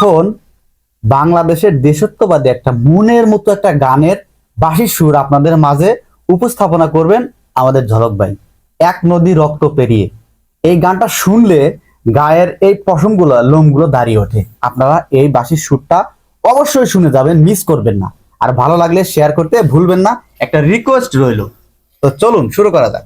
এখন বাংলাদেশের দেশত্ববাদী একটা মনের মতো একটা গানের বাঁশি সুর আপনাদের মাঝে উপস্থাপনা করবেন আমাদের ঝলক ভাই। এক নদী রক্ত পেরিয়ে। এই গানটা শুনলে গায়ের এই পশমগুলো, লোমগুলো দাঁড়িয়ে ওঠে। আপনারা এই বাঁশির সুরটা অবশ্যই শুনে যাবেন, মিস করবেন না। আর ভালো লাগলে শেয়ার করতে ভুলবেন না। একটা রিকোয়েস্ট রইল। তো চলুন, শুরু করা যাক।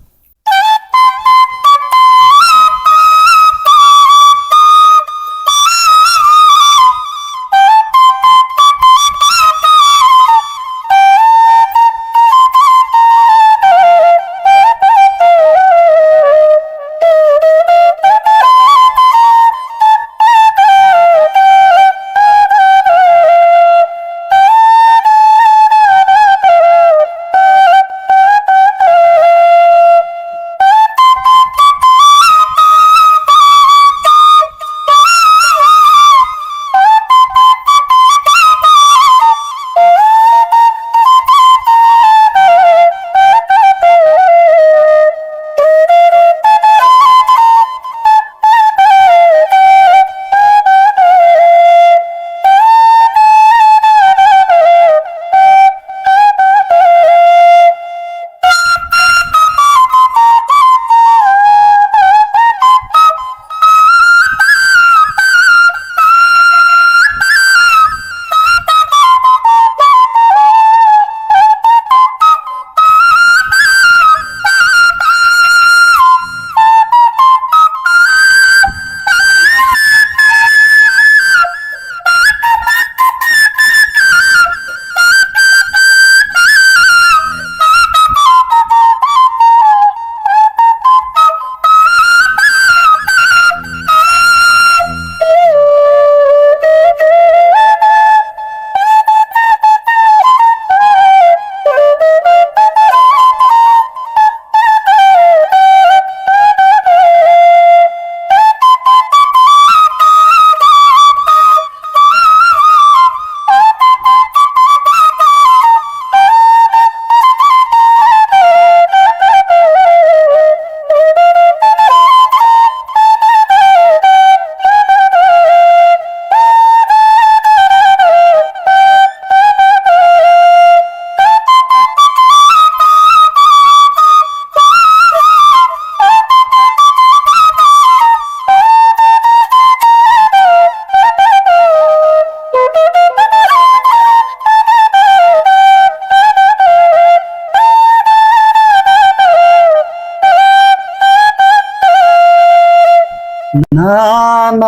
না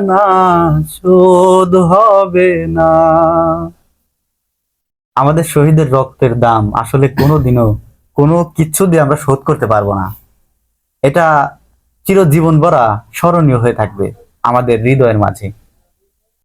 না শোধ হবে না। আমাদের শহীদের রক্তের দাম আসলে কোনোদিনও কোনো কিছু দিয়ে আমরা শোধ করতে পারব না। এটা চিরজীবন ভরা স্মরণীয় হয়ে থাকবে আমাদের হৃদয়ের মাঝে।